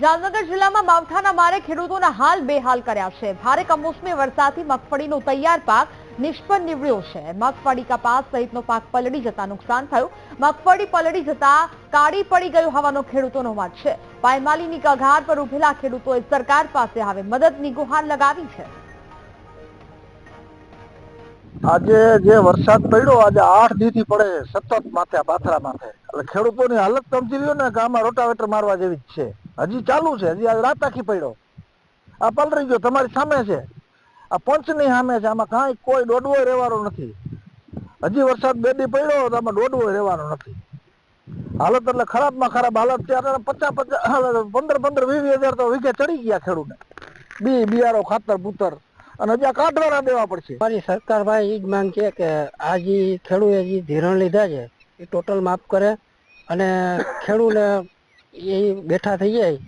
જામનગર જિલ્લામાં માવઠાના મારે ખેડૂતોના હાલ બેહાલ કર્યા છે. ભારે કમોસમી વરસાદથી મગફળીનો તૈયાર પાક નિષ્ફળ નીવડ્યો છે. મગફળી કપાસ સહિતનો પાક પલળી જતા નુકસાન થયું. મગફળી પલળી જતા કાળી પડી ગયું હોવાનો ખેડૂતોનો મત છે. પાયમાલીની કઘાર પર ઉભેલા ખેડૂતોએ સરકાર પાસે હવે મદદની ગુહાર લગાવી છે. આજે જે વરસાદ પડ્યો, આજે આઠ દીથી પડે સતત માથે પાથરા માથે. એટલે ખેડૂતોની હાલત સમજી લ્યો ને, ગામમાં રોટાવેટર મારવા જેવી જ છે. હજી ચાલુ છે, હજી આજ રાત આખી પડ્યો. આ પલરી ગયો, તમારી સામે છે. આ પંચની સામે છે, આમાં કાંઈ કોઈ દોડવો રહેવાનો નથી. હજી વરસાદ બે દી પડ્યો તો આમાં દોડવો રહેવાનો નથી. હાલત એટલે ખરાબમાં ખરાબ હાલત ત્યારે પચાસ પચાસ પંદર પંદર, વીસ હજાર તો વીઘે ચડી ગયા ખેડૂતને બી, બિયારો, ખાતર પૂતર અને હજી આ કાઢવાના દેવા પડશે. મારી સરકાર ભાઈ એ જ માંગ છે કે આ જે ખેડૂએ જે ધિરણ લીધા છે, એ ટોટલ માફ કરે અને ખેડૂને એ બેઠા થઈ જાય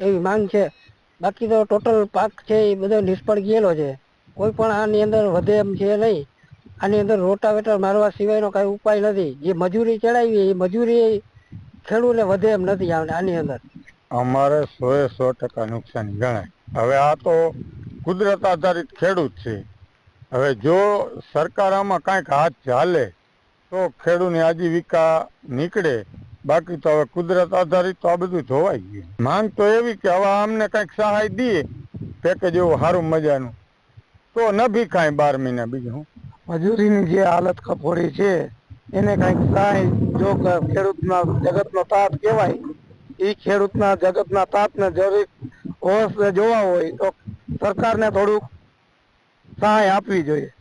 એવી માંગ છે. બાકી તો ટોટલ પાક છે એ બધો નિષ્ફળ ગયેલો છે. કોઈ પણ આની અંદર વધે એમ છે નહીં. આની અંદર રોટાવેટર મારવા સિવાયનો કાંઈ ઉપાય નથી. જે મજૂરી ચડાવી એ મજૂરી ખેડૂતને વધે એમ નથી આને- અંદર. અમારે સો એ સો ટકા નુકસાન ગણાય. હવે આ તો કુદરત આધારિત ખેડૂત છે. હવે જો સરકાર આમાં કાંઈક હાથ ચાલે તો ખેડૂતની આજીવિકા નીકળે. બાકી તો હવે કુદરત આધારિત તો આ બધું ધોવાઈ ગયું. માંગ તો એવી કે હવે અમને કંઈક સહાય દઈએ પેકેજ એવું સારું મજાનું. તો ન ભી કાંઈ બાર મહિના બીજું મજૂરીની જે હાલત કફોડી છે, એને કંઈક સહાય જો ખેડૂતના જગતનો તાત કહેવાય એ ખેડૂતના જગતના તાતને જરૂર હોશ જોવા હોય તો સરકારને થોડુંક સહાય આપવી જોઈએ.